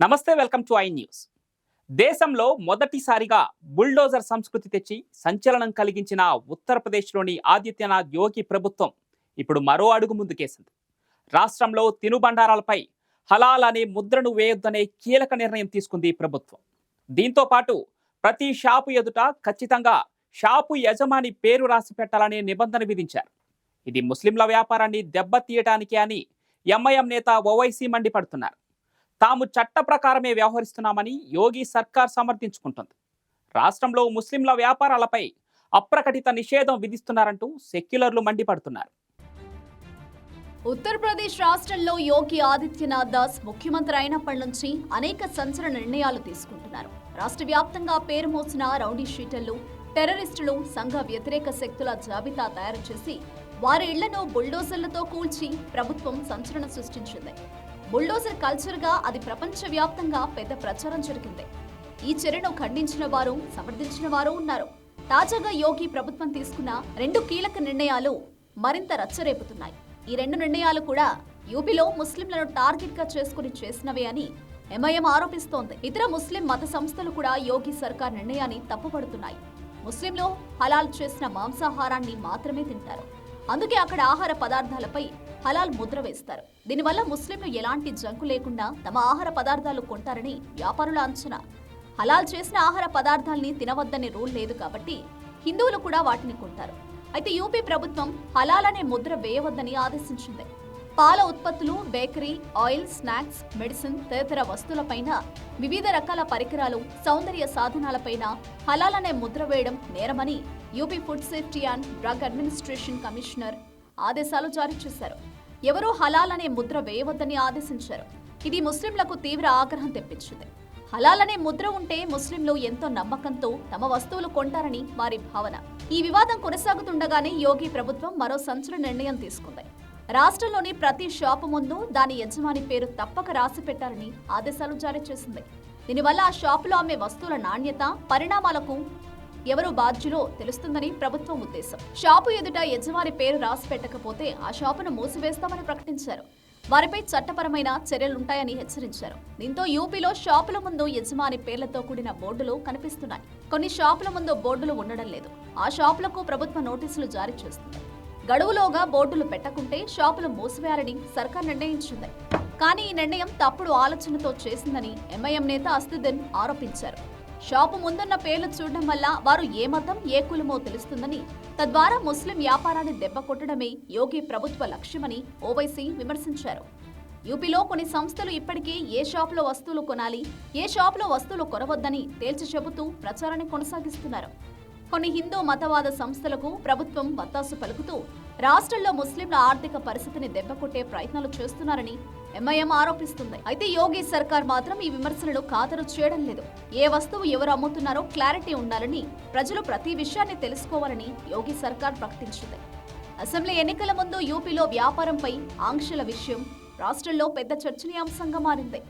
నమస్తే welcome to I news. దేశంలో మొదటిసారిగా బుల్డోజర్ సంస్కృతి తెచ్చి సంచలనం కలిగించిన ఉత్తరప్రదేశ్లోని ఆదిత్యనాథ్ యోగి ప్రభుత్వం ఇప్పుడు మరో అడుగు ముందుకేసింది. రాష్ట్రంలో తినుబండారాలపై హలాల్ అనే ముద్రను వేయొద్దనే కీలక నిర్ణయం తీసుకుంది ప్రభుత్వం. దీంతో పాటు ప్రతి షాపు ఎదుట ఖచ్చితంగా షాపు యజమాని పేరు రాసి పెట్టాలనే నిబంధన విధించారు. ఇది ముస్లింల వ్యాపారాన్ని దెబ్బతీయటానికి అని ఎంఐఎం నేత ఓవైసీ మండిపడుతున్నారు. తాము చట్ట ప్రకారమే వ్యవహరిస్తున్నామని యోగి సర్కార్ సమర్థించుకుంటుంది. రాష్ట్రంలో ముస్లింల వ్యాపారాలపై అప్రకటిత నిషేధం విధిస్తున్నారంటూ సెక్యులర్లు మండిపడుతున్నారు. ఉత్తరప్రదేశ్ రాష్ట్రంలో యోగి ఆదిత్యనాథ్ దాస్ ముఖ్యమంత్రి అయినప్పటి నుంచి అనేక సంచలన నిర్ణయాలు తీసుకుంటున్నారు. రాష్ట్ర వ్యాప్తంగా పేరు మోసిన రౌడీ షీటర్లు టెర్రరిస్టులు సంఘ వ్యతిరేక శక్తుల జాబితా తయారు చేసి వారి ఇళ్ళను బుల్డోజర్లతో కూల్చి ప్రభుత్వం సంచలనం సృష్టించింది. బుల్డోజర్ కల్చర్గా అది ప్రపంచవ్యాప్తంగా పెద్ద ప్రచారం జరిగింది. ఈ చర్యను ఖండించిన వారు సమర్థించిన వారు ఉన్నారు. తాజాగా యోగి ప్రభుత్వం తీసుకున్న రెండు కీలక నిర్ణయాలు మరింత రచ్చరేపుతున్నాయి. ఈ రెండు నిర్ణయాలు కూడా యూపీలో ముస్లింలను టార్గెట్గా చేసుకుని చేసినవే అని ఎంఐఎం ఆరోపిస్తోంది. ఇతర ముస్లిం మత సంస్థలు కూడా యోగి సర్కార్ నిర్ణయాన్ని తప్పుపడుతున్నాయి. ముస్లింలు హలాల్ చేసిన మాంసాహారాన్ని మాత్రమే తింటారు. అందుకే అక్కడ ఆహార పదార్థాలపై హలాల్ ముద్ర వేస్తారు. దీనివల్ల ముస్లింలు ఎలాంటి జంకు లేకుండా తమ ఆహార పదార్థాలు కొంటారని వ్యాపారుల అంచనా. హలాల్ చేసిన ఆహార పదార్థాల్ని తినవద్దనే రూల్ లేదు కాబట్టి హిందువులు కూడా వాటిని కొంటారు. అయితే యూపీ ప్రభుత్వం హలాల్ అనే ముద్ర వేయవద్దని ఆదేశించింది. పాల ఉత్పత్తులు బేకరీ ఆయిల్ స్నాక్స్ మెడిసిన్ తదితర వస్తువులపైన వివిధ రకాల పరికరాలు సౌందర్య సాధనాలపైన హలాల్ అనే ముద్ర వేయడం నేరమని UP food safety and drug administration commissioner ఆదేశాలు జారీ చేశారు. ఎవరూ హలాల్ అనే ముద్ర వేయవద్దని ఆదేశించారు. ఇది ముస్లింలకు తీవ్ర ఆగ్రహం తెప్పించింది. హలాల్ అనే ముద్ర ఉంటే ముస్లింలు ఎంతో నమ్మకంతో తమ వస్తువులు కొంటారని వారి భావన. ఈ వివాదం కొనసాగుతుండగానే యోగి ప్రభుత్వం మరో సంచలన నిర్ణయం తీసుకుంది. రాష్ట్రంలోని ప్రతి షాపు ముందు దాని యజమాని పేరు తప్పక రాసి పెట్టాలని ఆదేశాలు జారీ చేసింది. దీనివల్ల ఆ షాపులో అమ్మే వస్తువుల నాణ్యత పరిణామాలకు ఎవరు బాధ్యులో తెలుస్తుందని ప్రభుత్వం ఉద్దేశం. షాపు ఎదుట యజమాని పేరు రాసి పెట్టకపోతే ఆ షాపును మూసివేస్తామని ప్రకటించారు. వారిపై చట్టపరమైన చర్యలుంటాయని హెచ్చరించారు. దీంతో యూపీలో షాపుల ముందు యజమాని పేర్లతో కూడిన బోర్డులు కనిపిస్తున్నాయి. కొన్ని షాపుల ముందు బోర్డులు ఉండడం లేదు. ఆ షాపులకు ప్రభుత్వ నోటీసులు జారీ చేస్తుంది గడువులోగా బోర్డులు పెట్టకుంటే షాపులు మూసివేయాలని సర్కార్ నిర్ణయించింది. కానీ ఈ నిర్ణయం తప్పుడు ఆలోచనతో చేసిందని ఎంఐఎం నేత అస్తుద్దీన్ ఆరోపించారు. షాపు ముందున్న పేర్లు చూడడం వల్ల వారు ఏ మతం ఏ కులమో తెలుస్తుందని తద్వారా ముస్లిం వ్యాపారాన్ని దెబ్బ కొట్టడమే యోగి ప్రభుత్వ లక్ష్యమని ఓవైసీ విమర్శించారు. యూపీలో కొన్ని సంస్థలు ఇప్పటికే ఏ షాపులో వస్తువులు కొనాలి ఏ షాపులో వస్తువులు కొనవద్దని తేల్చి చెబుతూ ప్రచారాన్ని కొనసాగిస్తున్నారు. కొన్ని హిందూ మతవాద సంస్థలకు ప్రభుత్వం వత్తాసు పలుకుతూ రాష్ట్రంలో ముస్లింల ఆర్థిక పరిస్థితిని దెబ్బకొట్టే ప్రయత్నాలు చేస్తున్నారని ఎంఐఎం ఆరోపిస్తుంది. అయితే యోగి సర్కార్ మాత్రం ఈ విమర్శలను ఖాతరు చేయడం లేదు. ఏ వస్తువు ఎవరు అమ్ముతున్నారో క్లారిటీ ఉండాలని ప్రజలు ప్రతి విషయాన్ని తెలుసుకోవాలని యోగి సర్కార్ ప్రకటించింది. అసెంబ్లీ ఎన్నికల ముందు యూపీలో వ్యాపారంపై ఆంక్షల విషయం రాష్ట్రంలో పెద్ద చర్చనీయాంశంగా మారింది.